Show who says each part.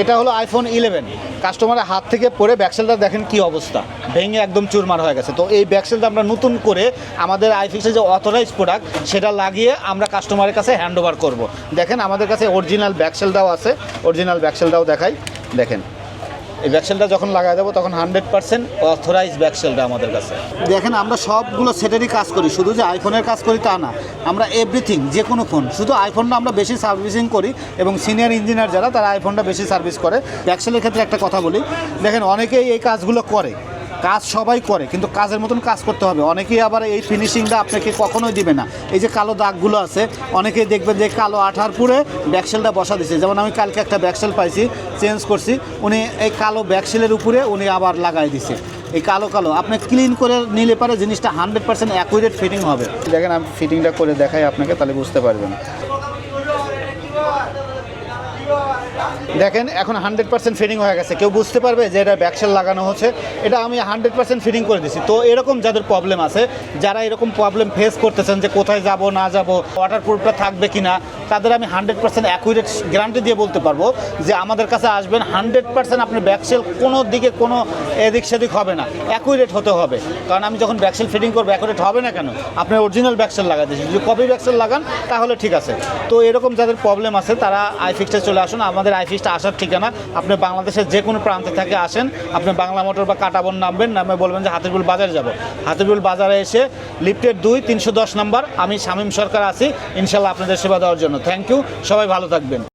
Speaker 1: এটা হলো iPhone eleven কাস্টমারের হাত থেকে পরে ব্যাকসেলটা দেখেন কি অবস্থা। ভেঙে একদম চুরমার হয়ে গেছে। তো এই ব্যাকসেলটা আমরা নতুন করে আমাদের আইফিক্সের যে অথরাইজ প্রোডাক্ট সেটা লাগিয়ে আমরা কাস্টমারের কাছে হ্যান্ড ওভার করব। দেখেন আমাদের কাছে অরিজিনাল ব্যাকসেলটাও আছে। অরিজিনাল ব্যাকসেলটাও দেখাই। দেখেন। এই ব্যাকসেলটা যখন লাগাই দেবো, তখন হান্ড্রেড পার্সেন্ট অথরাইজ ব্যাকসেলটা আমাদের কাছে। দেখেন, আমরা সবগুলো সেটেরই কাজ করি, শুধু যে আইফোনের কাজ করি তা না। আমরা এভরিথিং যে কোনো ফোন শুধু আইফোনটা আমরা বেশি সার্ভিসিং করি এবং সিনিয়র ইঞ্জিনিয়ার যারা, তারা আইফোনটা বেশি সার্ভিস করে। ব্যাকসেলের ক্ষেত্রে একটা কথা বলি, দেখেন, অনেকেই এই কাজগুলো করে। কাজ সবাই করে, কিন্তু কাজের মতন কাজ করতে হবে। অনেকেই আবার এই ফিনিশিংটা আপনাকে কখনোই দিবে না। এই যে কালো দাগগুলো আছে, অনেকেই দেখবেন যে কালো আঠার পুরে ব্যাকসেলটা বসা দিছে। যেমন আমি কালকে একটা ব্যাকসেল পাইছি, চেঞ্জ করছি, উনি এই কালো ব্যাকসেলের উপরে উনি আবার লাগাই দিছে। এই কালো কালো, আপনি ক্লিন করে নিলে পারে জিনিসটা হান্ড্রেড পার্সেন্ট অ্যাকুরেট ফিটিং হবে। দেখেন, আমি ফিটিংটা করে দেখাই আপনাকে, তাহলে বুঝতে পারবেন। দেখেন, এখন হান্ড্রেড পার্সেন্ট ফিটিং হয়ে গেছে। কেউ বুঝতে পারবে যে এটা ব্যাকসেল লাগানো হচ্ছে? এটা আমি হান্ড্রেড পার্সেন্ট ফিটিং করে দিছি। তো এরকম যাদের প্রবলেম আছে, যারা এরকম প্রবলেম ফেস করতেছেন যে কোথায় যাব, না যাব ওয়াটার প্রুফটা থাকবে কি না তাদের আমি হান্ড্রেড পার্সেন্ট অ্যাকুরেট গ্যারান্টি দিয়ে বলতে পারব যে আমাদের কাছে আসবেন, হান্ড্রেড পার্সেন্ট আপনার ব্যাকসেল কোনো দিকে কোনো এদিক সেদিক হবে না। অ্যাকুরেট হতে হবে। কারণ আমি যখন ব্যাকসেল ফিটিং করব অ্যাকুরেট হবে না কেন? আপনি অরিজিনাল ব্যাকসেল লাগাতেছি যদি কপি ব্যাকসেল লাগান, তাহলে ঠিক আছে। তো এরকম যাদের প্রবলেম আছে, তারা আইফিক্সে চলে আসুন। আমাদের আইফিক্সটা আসার ঠিকানা। আপনি বাংলাদেশের যে কোনো প্রান্তে থেকে আসেন, আপনি বাংলা মোটর বা কাটাবন নামবেন, নামে বলবেন যে হাতিরপুল বাজারে যাব। হাতিরপুল বাজারে এসে লিফটের দুই, তিনশো দশ নাম্বার, আমি শামীম সরকার আছি। ইনশাল্লাহ আপনাদের সেবা দেওয়ার জন্য। থ্যাংক ইউ সবাই ভালো থাকবেন।